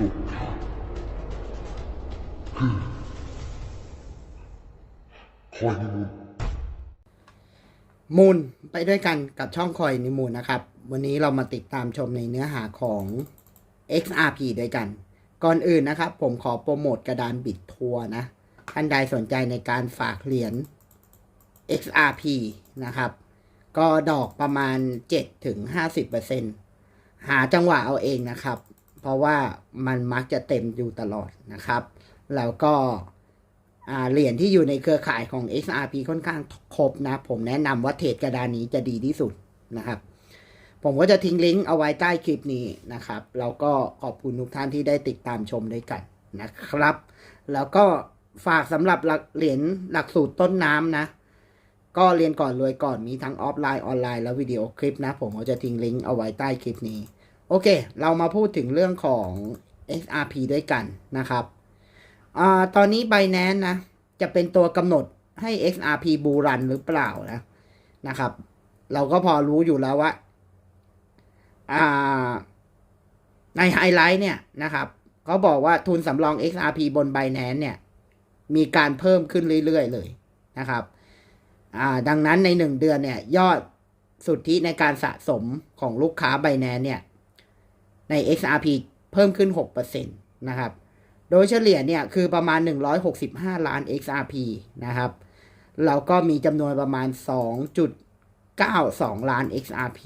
สุดท้ายคือคอยนิมูลมูลไปด้วยกันกับช่องคอยนิมูลนะครับ วันนี้เรามาติดตามชมในเนื้อหาของ XRP ด้วยกัน ก่อนอื่นนะครับ ผมขอโปรโมทกระดานบิดทัวร์นะ ท่านใดสนใจในการฝากเหรียญ XRP นะครับ ก็ดอกประมาณ 7-50%หาจังหวะเอาเองนะครับ เพราะว่ามันมักจะเต็มอยู่ตลอดนะครับ แล้วก็เหรียญที่อยู่ในเครือข่ายของ XRP ค่อนข้างครบนะ ผมแนะนำว่าเทรดกระดานนี้จะดีที่สุดนะครับ ผมก็จะทิ้งลิงก์เอาไว้ใต้คลิปนี้นะครับแล้วก็ขอบคุณทุกท่านที่ได้ติดตามชมด้วยกันนะครับ แล้วก็ฝากสำหรับหลักเหรียญหลักสูตรต้นน้ำนะ ก็เรียนก่อนรวยก่อนมีทั้งออฟไลน์ออนไลน์และวิดีโอคลิปนะ ผมก็จะทิ้งลิงก์เอาไว้ใต้คลิปนี้ โอเค เรามาพูดถึงเรื่องของ XRP ด้วยกันนะครับอตอนนี้ Binance นะ จะเป็นตัวกำหนดให้ XRP บูรันหรือเปล่านะนะครับ เราก็พอรู้อยู่แล้วว่าในไฮไลท์เนี่ยนะครับเขาบอกว่าทุนสำรอง XRP บน Binance เนี่ย มีการเพิ่มขึ้นเรื่อยๆเลยนะครับดังนั้นในหนึ่งเดือนเนี่ย ยอดสุทธิในการสะสมของลูกค้า Binance เนี่ย ใน XRP เพิ่มขึ้น 6%นะครับ โดยเฉลี่ยเนี่ยคือประมาณ 165 ล้าน XRP นะครับแล้วก็มีจำนวนประมาณ 2.92 ล้าน XRP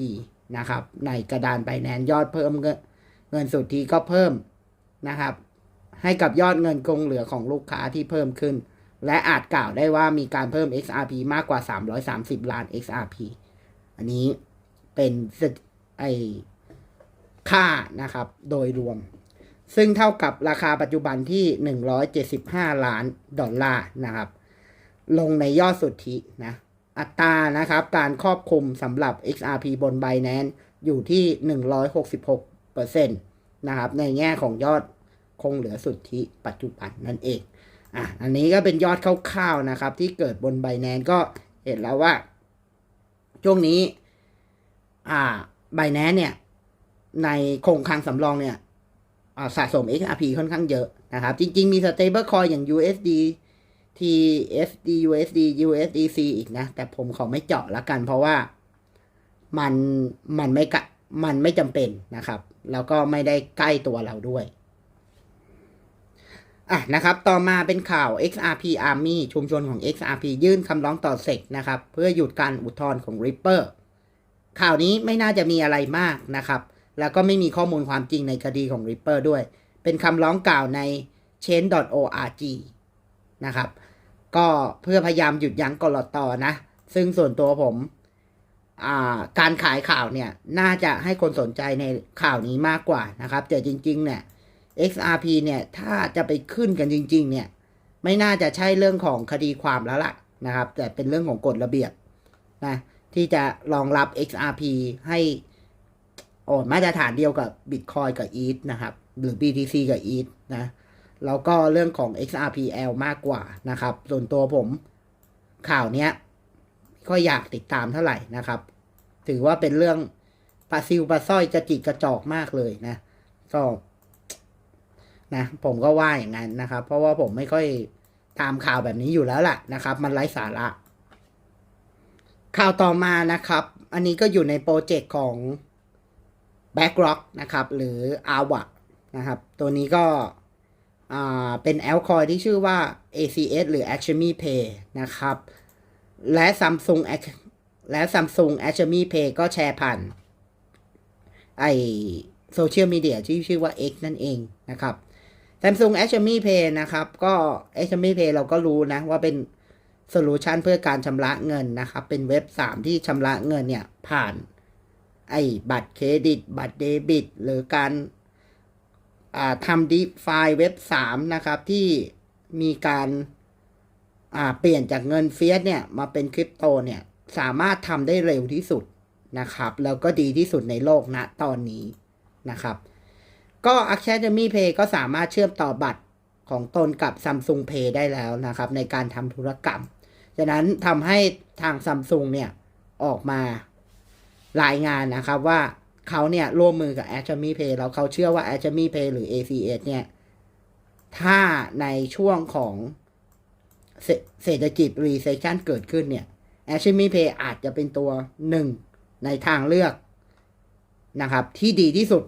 นะครับ ในกระดานไบแนนยอดเพิ่มเงินงนสุทธิก็เพิ่มนะครับ ให้กับยอดเงินคงเหลือของลูกค้าที่เพิ่มขึ้น และอาจกล่าวได้ว่ามีการเพิ่ม XRP มากกว่า 330 ล้าน XRP อันนี้เป็นไอ ค่านะครับโดยรวม ซึ่งเท่ากับราคาปัจจุบันที่ 175 ล้านดอลลาร์นะครับ ลงในยอดสุทธินะอัตรานะครับการครอบคลุมสำหรับ XRP บน Binance อยู่ที่ 166%นะครับในแง่ของยอดคงเหลือสุทธิปัจจุบันนั่นเองอะอันนี้ก็เป็นยอดคร่าวๆนะครับ ที่เกิดบน Binance ก็เห็นแล้วว่า ช่วงนี้ อ่า Binance เนี่ย ในโคงคลังสำรองเนี่ยสะสม XRP ค่อนข้างเยอะนะครับ จริง ๆ มี stable coin อย่าง USD TSD USD USDC อีกนะ แต่ผมขอไม่เจาะละกัน เพราะว่ามันมันไม่กะมันไม่จำเป็นนะครับ แล้วก็ไม่ได้ใกล้ตัวเราด้วยอะนะครับ ต่อมาเป็นข่าว XRP Army ชุมชนของ XRP ยื่นคำร้องต่อเซกนะครับ เพื่อหยุดการอุทธรณ์ของ Ripper ข่าวนี้ไม่น่าจะมีอะไรมากนะครับ แล้วก็ไม่มีข้อมูลความจริงในคดีของ Ripper ด้วย เป็นคำร้องกล่าวใน chain.org นะครับ ก็เพื่อพยายามหยุดยั้งกรตนะ ซึ่งส่วนตัวผมาการขายข่าวเนี่ย น่าจะให้คนสนใจในข่าวนี้มากกว่านะครับ แต่จริง ๆ เนี่ย XRP เนี่ย ถ้าจะไปขึ้นกันจริง ๆ เนี่ย ไม่น่าจะใช่เรื่องของคดีความแล้วล่ะนะครับ แต่เป็นเรื่องของกฎระเบียบนะที่จะรองรับ XRP ให้ โอ้มาตรฐานเดียวกับ Bitcoin กับ ETH นะครับ หรือ BTC กับ ETH นะ แล้วก็เรื่องของ XRPL มากกว่านะครับ ส่วนตัวผมข่าวเนี้ยก็อยากติดตามเท่าไหร่นะครับ ถือว่าเป็นเรื่องปลาซิวปลาสร้อยกระจิกกระจอกมากเลยนะก็นะผมก็ว่าอย่างนั้นนะครับ เพราะว่าผมไม่ค่อยตามข่าวแบบนี้อยู่แล้วล่ะนะครับ มันไร้สาระ ข่าวต่อมานะครับ อันนี้ก็อยู่ในโปรเจกต์ของ BlackRock นะครับหรือ AWA นะครับตัวนี้ก็เป็นแอลคอยที่ชื่อว่า ACS หรือ Acme Pay นะครับ และ Samsung และ Samsung Acme Pay ก็แชร์ผ่านไอโซเชียลมีเดียที่ชื่อว่า X นั่นเองนะครับ Samsung Acme Pay นะครับก็ Acme Pay เราก็รู้นะว่าเป็นโซลูชันเพื่อการชำระเงินนะครับ เป็นเว็บ 3 ที่ชำระเงินเนี่ยผ่าน ไอ้บัตรเครดิต บัตรเดบิต หรือการาทำดีไฟเว็บสามนะครับ ที่มีการาเปลี่ยนจากเงินเฟียสเนี่ย มาเป็นคริปโตเนี่ย สามารถทำได้เร็วที่สุดนะครับ แล้วก็ดีที่สุดในโลกณตอนนี้นะครับ ก็ Academy Pay ก็สามารถเชื่อมต่อบัตรของตนกับ Samsung Pay ได้แล้วนะครับ ในการทำธุรกรรม ฉะนั้นทำให้ทาง Samsung เนี่ย ออกมา รายงานนะครับว่าเขาเนี่ยร่วมมือกับ a อ m y Pay แล้วเขาเชื่อว่า a อ m y Pay หรือ ACS เนี่ย ถ้าในช่วงของเศรษฐกิจ recession เกิดขึ้นเนี่ย a อ m y Pay อาจจะเป็นตัวหนึ่งในทางเลือกนะครับ ที่ดีที่สุด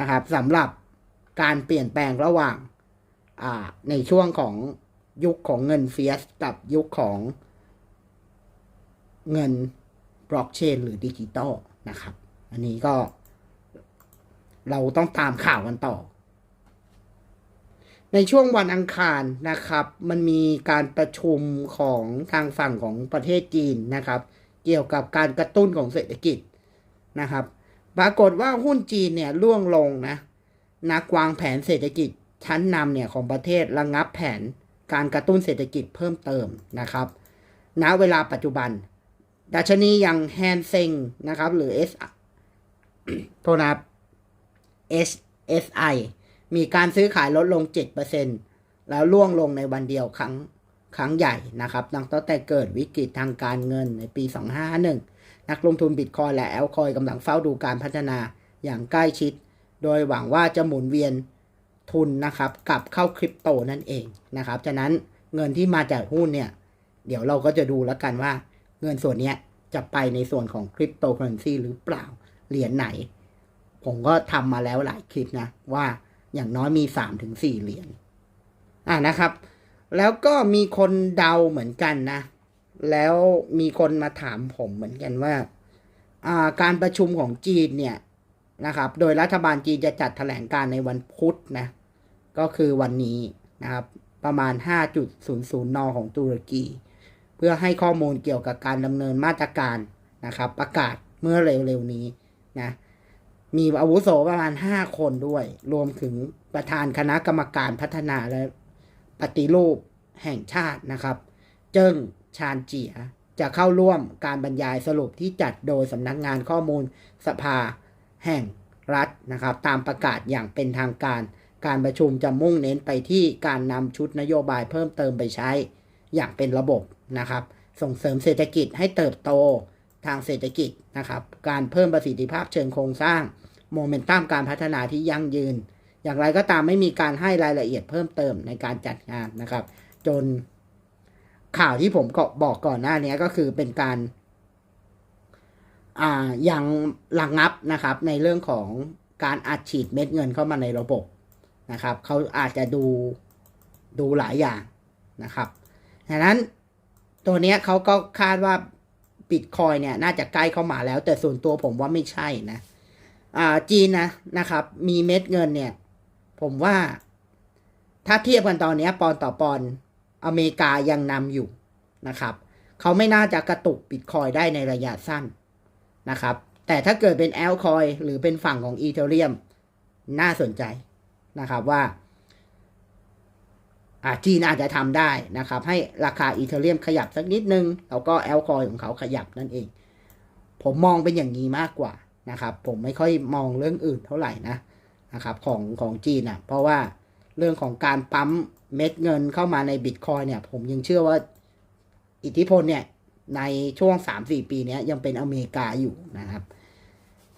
นะครับสำหรับการเปลี่ยนแปลงระหว่างในช่วงของยุคของเงินเฟียสกับยุคของเงิน บล็อกเชนหรือดิจิตอลนะครับ อันนี้ก็ เราต้องตามข่าวกันต่อ ในช่วงวันอังคารนะครับ มันมีการประชุมของทางฝั่งของประเทศจีนนะครับ เกี่ยวกับการกระตุ้นของเศรษฐกิจนะครับปรากฏว่าหุ้นจีนเนี่ยร่วงลงนะ นักวางแผนเศรษฐกิจชั้นนำเนี่ยของประเทศระงับแผนการกระตุ้นเศรษฐกิจเพิ่มเติมนะครับ ณ เวลาปัจจุบัน ดัชนีอย่างแฮนเซงนะครับ หรือ S โทษนะครับ SSI มีการซื้อขายลดลง 7%แล้วล่วงลงในวันเดียวครั้งครั้งใหญ่นะครับตั้งแต่เกิดวิกฤตทางการเงินในปี 2551 นักลงทุนบิตคอยและแอลคอยกำลังเฝ้าดูการพัฒนาอย่างใกล้ชิด โดยหวังว่าจะหมุนเวียนทุนนะครับกลับเข้าคริปโตนั่นเองนะครับ ฉะนั้นเงินที่มาจากหุ้นเนี่ย เดี๋ยวเราก็จะดูแล้วกันว่า เงินส่วนนี้จะไปในส่วนของคริปโตเคอเรนซีหรือเปล่าเหรียญไหน ผมก็ทำมาแล้วหลายคลิปนะ ว่าอย่างน้อยมีสามถึงสี่เหรียญอ่านะครับ แล้วก็มีคนเดาเหมือนกันนะ แล้วมีคนมาถามผมเหมือนกันว่าอ่าการประชุมของจีนเนี่ยนะครับ โดยรัฐบาลจีนจะจัดแถลงการในวันพุธนะ ก็คือวันนี้นะครับ ประมาณ 5.00 น ของตุรกี พื่อให้ข้อมูลเกี่ยวกับการดำเนินมาตรการนะครับ ประกาศเมื่อเร็วๆนี้นะมีอาวุโสประมาณ 5 คนด้วย รวมถึงประธานคณะกรรมการพัฒนาและปฏิรูปแห่งชาตินะครับ เจิ้งชานเจียจะเข้าร่วมการบรรยายสรุปที่จัดโดยสำนักงานข้อมูลสภาแห่งรัฐนะครับ ตามประกาศอย่างเป็นทางการ การประชุมจะมุ่งเน้นไปที่การนำชุดนโยบายเพิ่มเติมไปใช้ อย่างเป็นระบบนะครับ ส่งเสริมเศรษฐกิจให้เติบโตทางเศรษฐกิจนะครับ การเพิ่มประสิทธิภาพเชิงโครงสร้างโมเมนตัมการพัฒนาที่ยั่งยืน อย่างไรก็ตามไม่มีการให้รายละเอียดเพิ่มเติมในการจัดงานนะครับ จนข่าวที่ผมก็บอกก่อนหน้านี้ก็คือเป็นการอ่ายังระงงับนะครับ ในเรื่องของการอัดฉีดเม็ดเงินเข้ามาในระบบนะครับเขาอาจจะดูดูหลายอย่างนะครับ ดังนั้นตัวเนี้ยเขาก็คาดว่าบิตคอยเนี่ยน่าจะใกล้เข้ามาแล้ว แต่ส่วนตัวผมว่าไม่ใช่นะอ่าจีนนะนะครับ มีเม็ดเงินเนี่ย ผมว่าถ้าเทียบกันตอนนี้ปอนต่อปอนอเมริกายังนำอยู่นะครับเขาไม่น่าจะกระตุกบิตคอยได้ในระยะสั้นนะครับ แต่ถ้าเกิดเป็นแอลคอยหรือเป็นฝั่งของอีเทเรียมน่าสนใจนะครับว่าอ่า จีนอาจจะทำได้นะครับ ให้ราคาอีเทเรียมขยับสักนิดนึง แล้วก็แอลคอยของเขาขยับนั่นเอง ผมมองเป็นอย่างนี้มากกว่านะครับ ผมไม่ค่อยมองเรื่องอื่นเท่าไหร่นะนะครับของของจีนอะ เพราะว่าเรื่องของการปั๊มเม็ดเงินเข้ามาในบิตคอยเนี่ย ผมยังเชื่อว่าอิทธิพลเนี่ย ในช่วงสามสี่ปีนี้ยังเป็นอเมริกาอยู่นะครับ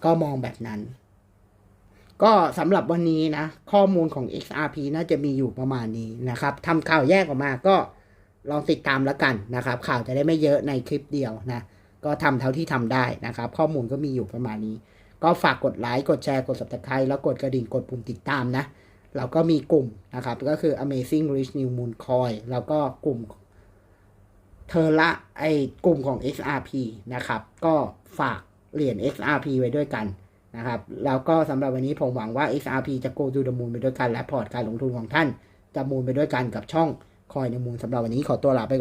ก็มองแบบนั้น ก็สำหรับวันนี้นะ ข้อมูลของ XRP น่าจะมีอยู่ประมาณนี้นะครับทำข่าวแยกออกมาก็ลองติดตามแล้วกันนะครับ ข่าวจะได้ไม่เยอะในคลิปเดียวนะ ก็ทำเท่าที่ทำได้นะครับ ข้อมูลก็มีอยู่ประมาณนี้ ก็ฝากกดไลค์กดแชร์กด subscribe แล้วกดกระดิ่งกดปุ่มติดตามนะ เราก็มีกลุ่มนะครับ ก็คือ Amazing Rich New Moon Coin แล้วก็กลุ่มเธอละไอกลุ่มของ XRP นะครับ ก็ฝากเหรียญ XRP ไว้ด้วยกัน นะครับ แล้วก็สำหรับวันนี้ผมหวังว่า XRP จะ go to the moon ไปด้วยกัน และพอร์ตการลงทุนของท่านจะมูลไปด้วยกันกับช่องคอยในมูลสำหรับวันนี้ขอตัวลาไปก่อน